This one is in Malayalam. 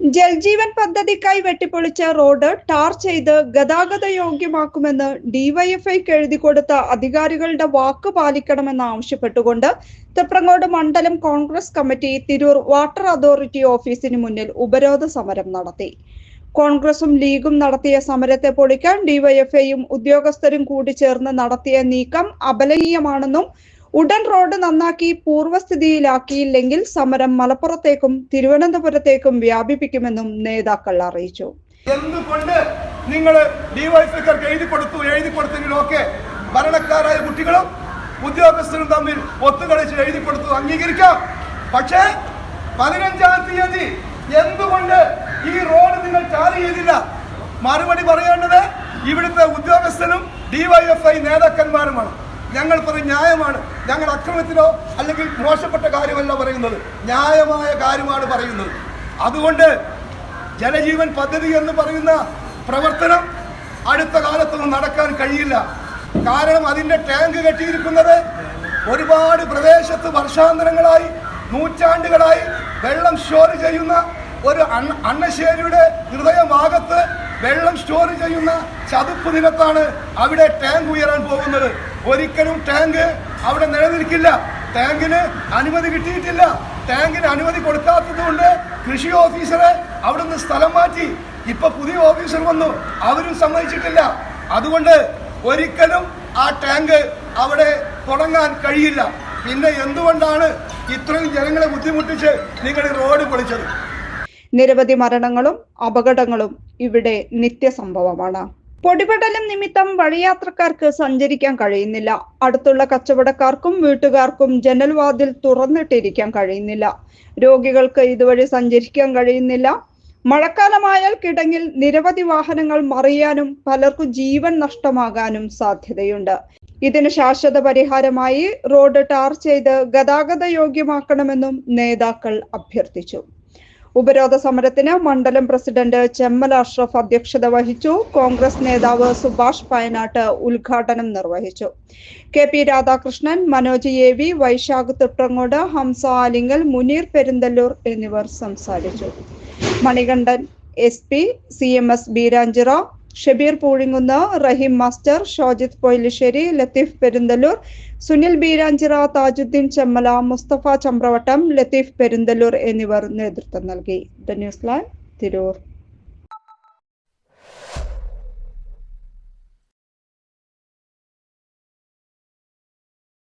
ജൽജീവൻ പദ്ധതിക്കായി വെട്ടിപ്പൊളിച്ച റോഡ് ടാർ ചെയ്ത് ഗതാഗത യോഗ്യമാക്കുമെന്ന് ഡിവൈഎഫ്ഐക്ക് എഴുതി കൊടുത്ത അധികാരികളുടെ വാക്ക് പാലിക്കണമെന്ന് ആവശ്യപ്പെട്ടുകൊണ്ട് തൃപ്രങ്ങോട് മണ്ഡലം Congress committee Tirur water authority ഓഫീസിന് മുന്നിൽ ഉപരോധ സമരം നടത്തി. കോൺഗ്രസും ലീഗും നടത്തിയ സമരത്തെ പൊളിക്കാൻ ഡിവൈഎഫ്ഐയും ഉദ്യോഗസ്ഥരും കൂടി ചേർന്ന് നടത്തിയ നീക്കം അപലനീയമാണെന്നും ഉടൻ റോഡ് നന്നാക്കി പൂർവസ്ഥിതിയിലാക്കിയില്ലെങ്കിൽ സമരം മലപ്പുറത്തേക്കും തിരുവനന്തപുരത്തേക്കും വ്യാപിപ്പിക്കുമെന്നും നേതാക്കൾ അറിയിച്ചു. എന്തുകൊണ്ട് നിങ്ങൾ ഡിവൈഎഫ്ഐക്കാർക്ക് എഴുതി കൊടുത്തു എഴുതി കൊടുത്തെങ്കിലും ഒക്കെ ഭരണക്കാരായ കുട്ടികളും ഉദ്യോഗസ്ഥരും തമ്മിൽ ഒത്തുകളിച്ച് എഴുതി കൊടുത്തു അംഗീകരിക്കാം. പക്ഷേ പതിനഞ്ചാം തീയതി എന്തുകൊണ്ട് ഈ റോഡ് നിങ്ങൾ ടാർ ചെയ്തില്ല? മറുപടി പറയേണ്ടത് ഇവിടുത്തെ ഉദ്യോഗസ്ഥരും ഡിവൈഎഫ്ഐ നേതാക്കന്മാരുമാണ്. ഞങ്ങൾ പറയും ന്യായമാണ്. ഞങ്ങൾ അക്രമത്തിലോ അല്ലെങ്കിൽ മോശപ്പെട്ട കാര്യമല്ല പറയുന്നത്. ന്യായമായ കാര്യമാണ് പറയുന്നത്. അതുകൊണ്ട് ജലജീവൻ പദ്ധതി എന്ന് പറയുന്ന പ്രവർത്തനം അടുത്ത കാലത്തൊന്നും നടക്കാൻ കഴിയില്ല. കാരണം അതിന്റെ ടാങ്ക് കെട്ടിയിരിക്കുന്നത് ഒരുപാട് പ്രദേശത്ത് വർഷാന്തരങ്ങളായി നൂറ്റാണ്ടുകളായി വെള്ളം സ്റ്റോർ ചെയ്യുന്ന ഒരു അണ്ണ അണ്ണശ്ശേരിയുടെ ഹൃദയഭാഗത്ത് വെള്ളം സ്റ്റോർ ചെയ്യുന്ന ചതുപ്പ് നിലത്താണ് അവിടെ ടാങ്ക് ഉയരാൻ പോകുന്നത്. ഒരിക്കലും ടാങ്ക് അവിടെ നിലനിൽക്കില്ല. ടാങ്കിന് അനുമതി കിട്ടിയിട്ടില്ല. ടാങ്കിന് അനുമതി കൊടുക്കാത്തതുകൊണ്ട് കൃഷി ഓഫീസറെ അവിടുന്ന് സ്ഥലം മാറ്റി. ഇപ്പൊ പുതിയ ഓഫീസർ വന്നു. അവരും സമ്മതിച്ചിട്ടില്ല. അതുകൊണ്ട് ഒരിക്കലും ആ ടാങ്ക് അവിടെ തുടങ്ങാൻ കഴിയില്ല. പിന്നെ എന്തുകൊണ്ടാണ് ഇത്രയും ജനങ്ങളെ ബുദ്ധിമുട്ടിച്ച് നിങ്ങൾ റോഡ് പൊളിച്ചത്? നിരവധി മരണങ്ങളും അപകടങ്ങളും ഇവിടെ നിത്യസംഭവമാണ്. പൊടിപടലം നിമിത്തം വഴിയാത്രക്കാർക്ക് സഞ്ചരിക്കാൻ കഴിയുന്നില്ല. അടുത്തുള്ള കച്ചവടക്കാർക്കും വീട്ടുകാർക്കും ജനൽവാതിൽ തുറന്നിട്ടിരിക്കാൻ കഴിയുന്നില്ല. രോഗികൾക്ക് ഇതുവഴി സഞ്ചരിക്കാൻ കഴിയുന്നില്ല. മഴക്കാലമായാൽ കിടങ്ങിൽ നിരവധി വാഹനങ്ങൾ മറിയാനും പലർക്കും ജീവൻ നഷ്ടമാകാനും സാധ്യതയുണ്ട്. ഇതിന് ശാശ്വത പരിഹാരമായി റോഡ് ടാർ ചെയ്ത് ഗതാഗത യോഗ്യമാക്കണമെന്നും നേതാക്കൾ അഭ്യർത്ഥിച്ചു. ഉപരോധ സമരത്തിന് മണ്ഡലം പ്രസിഡന്റ് ചെമ്മൽ അഷ്റഫ് അധ്യക്ഷത വഹിച്ചു. കോൺഗ്രസ് നേതാവ് സുഭാഷ് പയനാട്ട് ഉദ്ഘാടനം നിർവഹിച്ചു. K P Radhakrishnan Manoj A V Vaishakh Thuttangode Hamsa Alingal Muneer Perinthalloor എന്നിവർ സംസാരിച്ചു. Manikandan S P C M S Beeranchira Shabeer Poozhikunnu Raheem master Shojith Poyilissery Latheef Perunthalloor Sunil Beeranchira Thajudheen Chemmala Musthafa Chamravattam Latheef Perunthalloor എന്നിവർ നേതൃത്വം നൽകി. The news live Tirur.